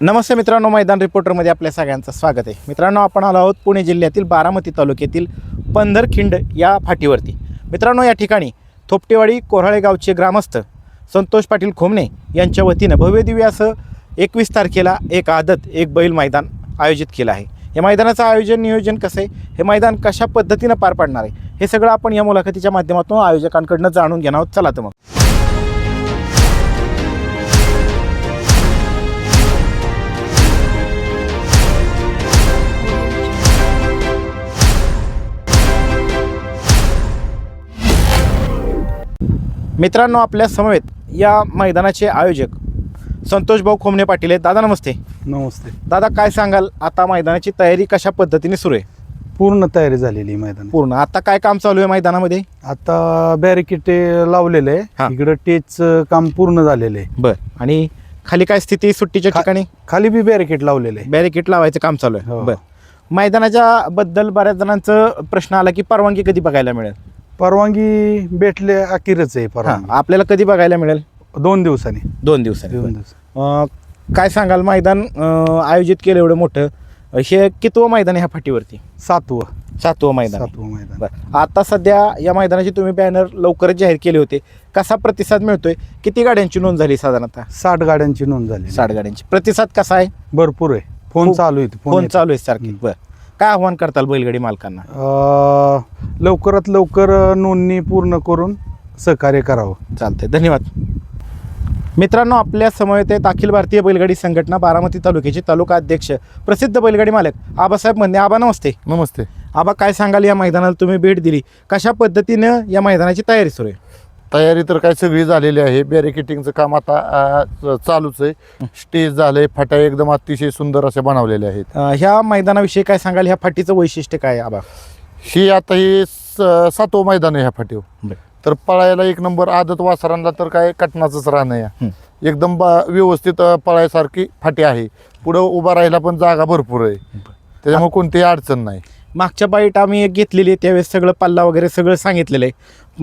नमस्ते मित्रांनो मैदान रिपोर्टरमध्ये आपल्या सगळ्यांचं स्वागत आहे. मित्रांनो आपण आलो आहोत पुणे जिल्ह्यातील बारामती तालुक्यातील पंधरखिंड या फाटीवरती. मित्रांनो या ठिकाणी थोपटेवाडी कोराळे गावचे ग्रामस्थ संतोष पाटील खोमणे यांच्या वतीनं भव्यदिव्य असं एकवीस तारखेला एक आदत एक बैल मैदान आयोजित केलं आहे. या मैदानाचं आयोजन नियोजन कसं आहे? हे मैदान कशा पद्धतीनं पार पाडणार आहे? हे सगळं आपण या मुलाखतीच्या माध्यमातून आयोजकांकडनं जाणून घेणार आहोत. चला तर मग. मित्रांनो आपल्या समवेत या मैदानाचे आयोजक संतोष भाऊ खोमणे पाटील आहेत. दादा नमस्ते. नमस्ते. दादा काय सांगाल? आता मैदानाची तयारी कशा पद्धतीने सुरू आहे? पूर्ण तयारी झालेली आहे मैदान पूर्ण. आता काय काम चालू आहे मैदानामध्ये? आता बॅरिकेट लावलेलं हा. आहे इकडं टेच काम पूर्ण झालेलं आहे. बर. आणि खाली काय स्थिती सुट्टीच्या खा- ठिकाणी? खाली बी बॅरिकेट लावलेलं आहे. बॅरिकेड लावायचं काम चालू आहे. हो. बर. मैदानाच्या बद्दल बऱ्याच जणांचं प्रश्न आला की परवानगी कधी बघायला मिळेल? परवानगी भेटले अखेरच आहे हा, परवानगी. आपल्याला कधी बघायला मिळेल? दोन दिवसांनी. दोन दिवसांनी. दोन. दिवस अं, काय सांगाल मैदान अं, आयोजित केलं एवढं मोठं. हे कितवं मैदान आहे ह्या फाटीवरती? सातवं. सातवं मैदान आहे. सातवं मैदान. बरं. आता सध्या या मैदानाचे तुम्ही बॅनर लवकरच जाहीर केले होते. कसा प्रतिसाद मिळतोय? किती गाड्यांची नोंद झाली साधारणतः? साठ गाड्यांची नोंद झाली. साठ गाड्यांची. प्रतिसाद कसा आहे? भरपूर आहे. फोन खूप- चालू आहे फोन. चालू आहे सारखी. बरं. काय आव्हान करताल बैलगाडी मालकांना? अं, लवकरात लवकर नोंदणी पूर्ण करून सहकार्य करावं. चालतंय. धन्यवाद. मित्रांनो आपल्या समवेत आहेत अखिल भारतीय बैलगाडी संघटना बारामती तालुक्याचे तालुका अध्यक्ष प्रसिद्ध बैलगाडी मालक आबासाहेब म्हणणे आबा नमस्ते. नमस्ते. आबा काय सांगाल? या मैदानाला तुम्ही भेट दिली. कशा पद्धतीनं या मैदानाची तयारी सुरू आहे? तयारी तर काय सगळी झालेली आहे. बॅरिकेटिंगचं काम आता च- चालूच आहे. स्टेज झालंय. फाट्या एकदम अतिशय सुंदर अशा बनवलेल्या आहेत. अं, ह्या मैदानाविषयी काय सांगाल? ह्या फाटीचं वैशिष्ट्य काय आहे आबा? ही आता ही स- सातवं मैदान आहे ह्या फाटीव बरं. तर पळायला एक नंबर आदत वासरांना तर काय कटनाचंच राहणं या. एकदम बा व्यवस्थित अ, पळायसारखी फाटी आहे. पुढं उभा राहायला पण जागा भरपूर आहे. त्याच्यामुळे कोणतीही अडचण नाही. मागच्या बाईट आम्ही एक घेतलेली आहे त्यावेळेस सगळं पल्ला वगैरे सगळं सांगितलेलं आहे.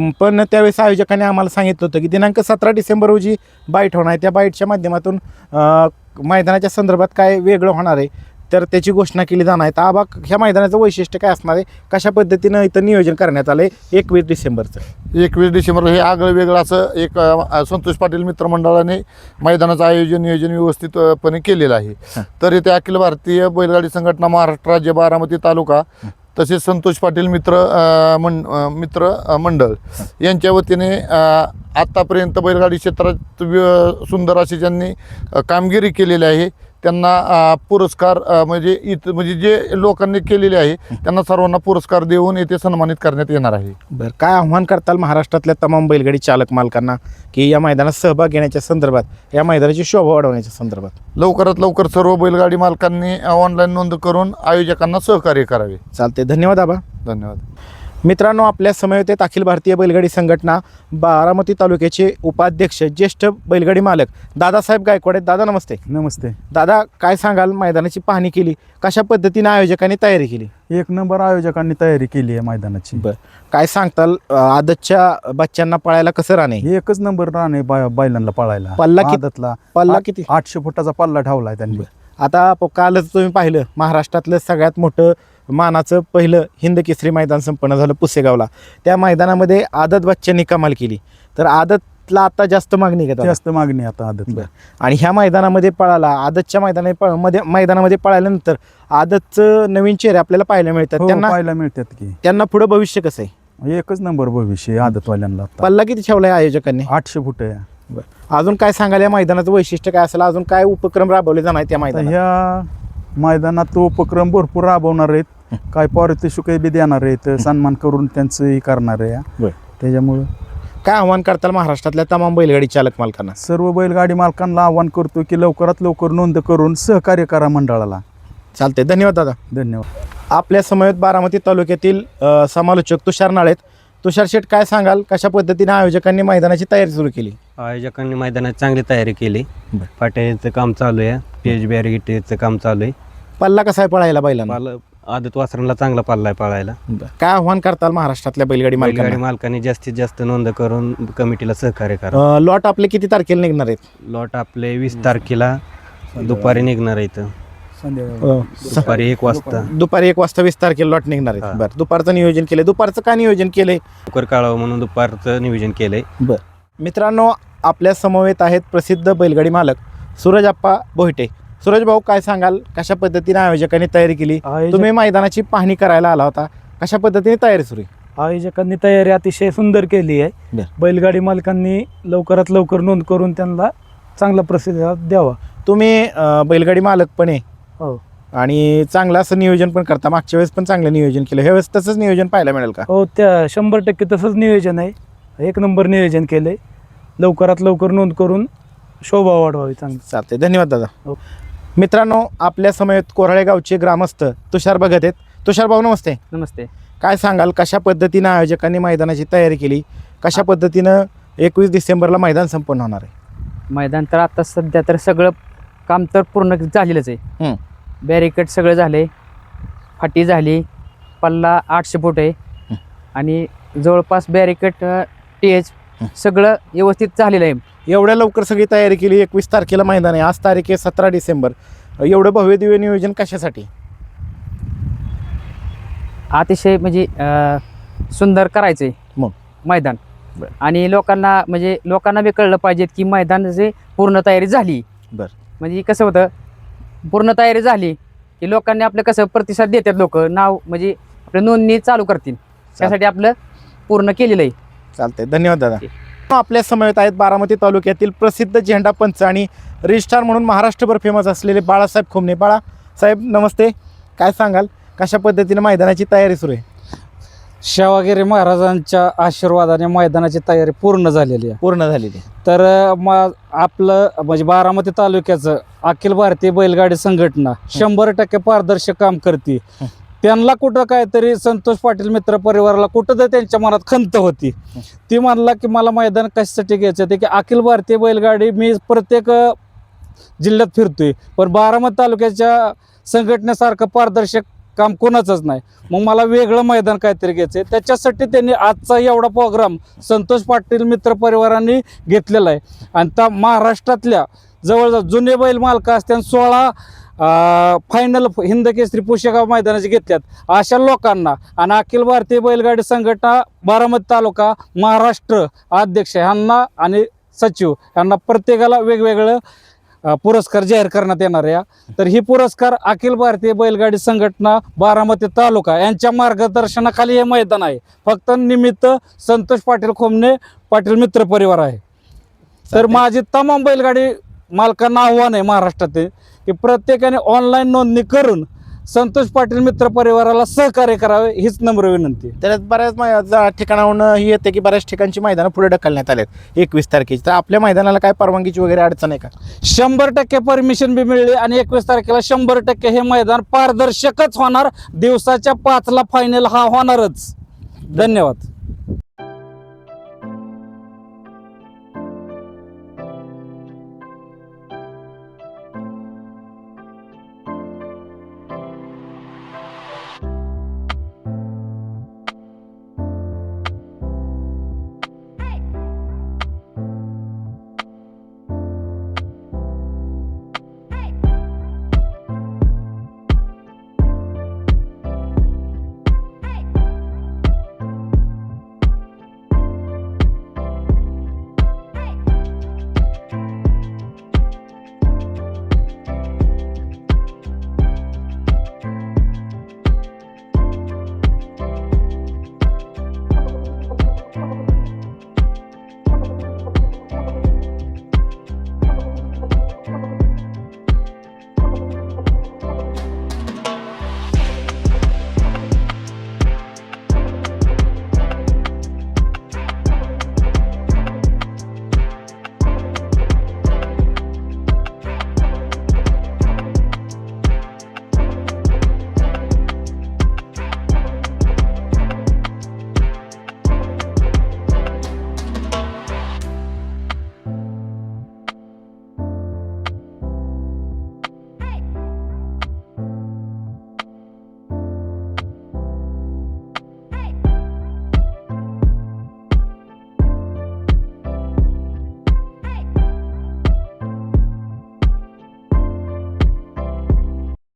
म, पण त्यावेळेस आयोजकांनी आम्हाला सांगितलं होतं की दिनांक सतरा डिसेंबर रोजी बाईट होणार आहे. त्या बाईटच्या माध्यमातून अं, मैदानाच्या संदर्भात काय वेगळं होणार आहे? तर त्याची घोषणा केली जाणार आहे. तर आबा ह्या मैदानाचं वैशिष्ट्य काय असणार आहे? कशा पद्धतीनं इथं नियोजन करण्यात आलं आहे एकवीस डिसेंबरचं? एकवीस डिसेंबर हे आगळं वेगळं असं एक संतोष पाटील मित्रमंडळाने मैदानाचं आयोजन नियोजन व्यवस्थितपणे केलेलं आहे. तर इथे अखिल भारतीय बैलगाडी संघटना महाराष्ट्र राज्य बारामती तालुका तसेच संतोष पाटील मित्र अ, मित्र मंडळ. यांच्या वतीने आत्तापर्यंत बैलगाडी क्षेत्रात सुंदर अशी ज्यांनी कामगिरी केलेली आहे त्यांना पुरस्कार म्हणजे इत म्हणजे जे लोकांनी केलेले आहे त्यांना सर्वांना पुरस्कार देऊन येथे सन्मानित करण्यात येणार आहे. बरं काय आव्हान करताल महाराष्ट्रातल्या तमाम बैलगाडी चालक मालकांना की या मैदानात सहभाग घेण्याच्या संदर्भात या मैदानाची शोभा वाढवण्याच्या संदर्भात? लवकरात लवकर सर्व बैलगाडी मालकांनी ऑनलाईन नोंद करून आयोजकांना सहकार्य करावे. चालते धन्यवाद आबा. धन्यवाद. मित्रांनो आपल्या समवेत आहेत अखिल भारतीय बैलगाडी संघटना बारामती तालुक्याचे उपाध्यक्ष ज्येष्ठ बैलगाडी मालक दादासाहेब गायकवाड आहेत. दादा नमस्ते. नमस्ते. दादा काय सांगाल? मैदानाची पाहणी केली. कशा पद्धतीने आयोजकांनी तयारी केली? एक नंबर आयोजकांनी तयारी केली आहे मैदानाची. बरं. काय सांगताल? आदतच्या बच्चांना पळायला कसं राहणे हे एकच नंबर राहणे बाय बैलांना पळायला. पल्ला कित- आदतला पल्ला किती? आठशे फुटाचा पल्ला ठेवलाय त्यांनी. आता प- कालच तुम्ही पाहिलं. महाराष्ट्रातलं सगळ्यात मोठं मानाचं पहिलं हिंद केसरी मैदान संपन्न झालं पुसेगावला. त्या मैदानामध्ये आदत बच्चांनी कमाल केली. तर आदतला आता जास्त मागणी घेतात. जास्त मागणी आता आदत. आणि ह्या मैदानामध्ये पळाला आदतच्या मैदाना मध्ये मैदानामध्ये पळाल्यानंतर आदतचं नवीन चेहरे आपल्याला पाहायला मिळतात. हो, त्यांना पाहायला मिळतात की. त्यांना पुढे भविष्य कसं आहे? एकच नंबर भविष्य आहे आदतवाल्यांना. पल्ला किती ठेवलाय आयोजकांनी? आठशे फूट आहे. अजून काय सांगाल या मैदानाचं वैशिष्ट्य काय असेल? अजून काय उपक्रम राबवले जाणार त्या मैदानात? ह्या मैदानात तो उपक्रम भरपूर राबवणार आहेत. काय पारितोषिक बी देणार आहेत. सन्मान करून त्यांचं हे करणार आहे. त्याच्यामुळं काय आव्हान करताल महाराष्ट्रातल्या तमाम बैलगाडी चालक मालकांना सर्व बैलगाडी मालकांना आवाहन करतो की लवकरात लवकर नोंद करून सहकार्य करा मंडळाला. चालते धन्यवाद दादा. धन्यवाद. आपल्या समवेत बारामती तालुक्यातील समालोचक तुषार नाळेत तुषार शेठ काय सांगाल? कशा पद्धतीने आयोजकांनी मैदानाची तयारी सुरू केली? आयोजकांनी मैदानात चांगली तयारी केली. बरं. फाट्याचं काम चालू आहे. पेज बॅरिगेटचं काम चालू आहे. पल्ला कसा आहे पळायला बैलांना? पाल आदत वासरांना चांगला पाल्ला आहे पळायला. काय आव्हान करताल महाराष्ट्रातल्या बैलगाडी बैलगाडी मालकांना? मालकांनी जास्तीत जास्त नोंद करून कमिटीला सहकार्य करा. लॉट आपले किती तारखेला निघणार आहेत? लॉट आपले वीस तारखेला दुपारी निघणार आहे इथं. दुपारी एक वाजता. दुपारी. एक वाजता वीस तारखेला लॉट निघणार आहे. बरं दुपारचं नियोजन केलंय. दुपारचं का नियोजन केलंय? लवकर काढावं म्हणून दुपारचं नियोजन केलंय. मित्रांनो आपल्या समवेत आहेत प्रसिद्ध बैलगाडी मालक सूरज आप्पा बोहिटे. सूरज भाऊ काय सांगाल? कशा पद्धतीने आयोजकांनी तयारी केली? आयोजक तुम्ही मैदानाची पाहणी करायला आला होता. कशा पद्धतीने तयारी सुरू आहे? आयोजकांनी तयारी अतिशय सुंदर केली आहे. बर. बैलगाडी मालकांनी लवकरात लवकर नोंद करून त्यांना चांगला प्रतिसाद द्यावा. तुम्ही अं, बैलगाडी मालक पण आहे. हो. आणि चांगलं असं नियोजन पण करता. मागच्या वेळेस पण चांगलं नियोजन केलं. ह्या वेळेस तसंच नियोजन पाहायला मिळेल का? हो त्या शंभर टक्के तसंच नियोजन आहे. एक नंबर नियोजन केलंय. लवकरात लवकर नोंद करून शोभा वाढवावी चांगली. चालते धन्यवाद दादा. हो. मित्रांनो आपल्या समवेत कोराळे गावचे ग्रामस्थ तुषार बघत आहेत. तुषार भाऊ नमस्ते. नमस्ते. काय सांगाल कशा पद्धतीनं आयोजकांनी मैदानाची तयारी केली? कशा पद्धतीनं एकवीस डिसेंबरला मैदान संपन्न होणार आहे? मैदान तर आता सध्या तर सगळं काम तर पूर्ण झालेलंच आहे. हं. बॅरिकेड सगळं झाले फाटी झाली. पल्ला आठशे फूट आहे. हं. आणि जवळपास बॅरिकेड टी एच हं. सगळं व्यवस्थित झालेलं आहे. एवढ्या लवकर सगळी तयारी केली एकवीस तारखेला मैदान आहे. आज तारीख आहे सतरा डिसेंबर. एवढं भव्य दिव्य नियोजन कशासाठी? अतिशय म्हणजे सुंदर करायचं आहे मग? मैदान. आणि लोकांना म्हणजे लोकांना बी कळलं पाहिजे की मैदानाची पूर्ण तयारी झाली. बरं. म्हणजे कसं होतं पूर्ण तयारी झाली की लोकांनी आपलं कसं प्रतिसाद देतात लोक नाव म्हणजे आपलं नोंदणी चालू करतील. त्यासाठी आपलं पूर्ण केलेलं आहे. चालतंय. धन्यवाद दादा. आपल्या समवेत आहेत बारामती तालुक्यातील प्रसिद्ध झेंडा पंच आणि रजिस्ट्रार म्हणून महाराष्ट्रभर फेमस असलेले बाळासाहेब खोमणे. बाळासाहेब नमस्ते. काय सांगाल? कशा पद्धतीने मैदानाची तयारी सुरू आहे? शेवागिरी महाराजांच्या आशीर्वादाने मैदानाची तयारी पूर्ण झालेली आहे. पूर्ण झालेली तर अ, म आपलं म्हणजे बारामती तालुक्याचं अखिल भारतीय बैलगाडी संघटना शंभर टक्के पारदर्शक काम करते. हं. त्यांना कुठं काहीतरी संतोष पाटील मित्र परिवाराला कुठं तर त्यांच्या मनात खंत होती ती म्हणला की मला मैदान कशासाठी घ्यायचं? ते की अखिल भारतीय बैलगाडी मी प्रत्येक जिल्ह्यात फिरतोय. पण बारामती तालुक्याच्या संघटनेसारखं पारदर्शक काम कोणाचंच नाही. मग मला वेगळं मैदान काहीतरी घ्यायचं आहे त्याच्यासाठी त्यांनी आजचा एवढा प्रोग्राम संतोष पाटील मित्र परिवारांनी घेतलेला आहे. आणि त्या महाराष्ट्रातल्या जवळजवळ जुने बैल मालक आणि सोळा फायनल हिंद केसरी पुशेगाव मैदानाचे घेतल्यात. अशा लोकांना आणि अखिल भारतीय बैलगाडी संघटना बारामती तालुका महाराष्ट्र अध्यक्ष यांना आणि सचिव यांना प्रत्येकाला वेगवेगळं पुरस्कार जाहीर करण्यात येणार आहे. तर ही पुरस्कार अखिल भारतीय बैलगाडी संघटना बारामती तालुका यांच्या मार्गदर्शनाखाली हे मैदान आहे. फक्त निमित्त संतोष पाटील खोमने पाटील मित्र परिवार आहे. तर माझी तमाम बैलगाडी मालकांना आव्हान आहे महाराष्ट्रातील की प्रत्येकाने ऑनलाईन नोंदणी करून संतोष पाटील मित्र परिवाराला सहकार्य करावे हीच नम्र विनंती आहे. त्याच्यात बऱ्याच मै- जा- ठिकाणाहून ही येते की बऱ्याच ठिकाणची मैदानं पुढे ढकलण्यात आलेत एकवीस तारखेची. तर आपल्या मैदानाला काय परवानगीची वगैरे अडचण आहे का? शंभर टक्के परमिशन बी मिळली आणि एकवीस तारखेला शंभर टक्के हे मैदान पारदर्शकच होणार. दिवसाच्या पाचला फायनल हा होणारच. धन्यवाद.